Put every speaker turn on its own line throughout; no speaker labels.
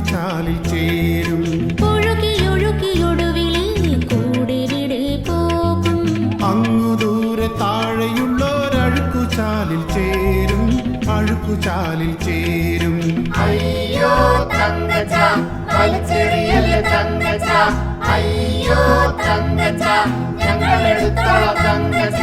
ചാലിൽ ചേരും.
അങ്ങു ദൂരെ താഴെയുള്ളോരഴുക്കു ചാലിൽ ചേരും. അഴുക്കു ചാലിൽ ചേരും.
അയ്യോ തങ്കച്ച വലിച്ചെറിയല്ലേ തങ്കച്ച. അയ്യോ തങ്കച്ച ഞങ്ങൾ എടുത്തോളാം തങ്കച്ച.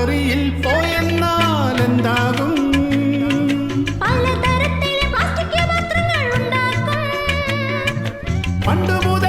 ഗ്യാലറിയിൽ പോയെന്നാൽ എന്താകും? പണ്ട്
മുതൽ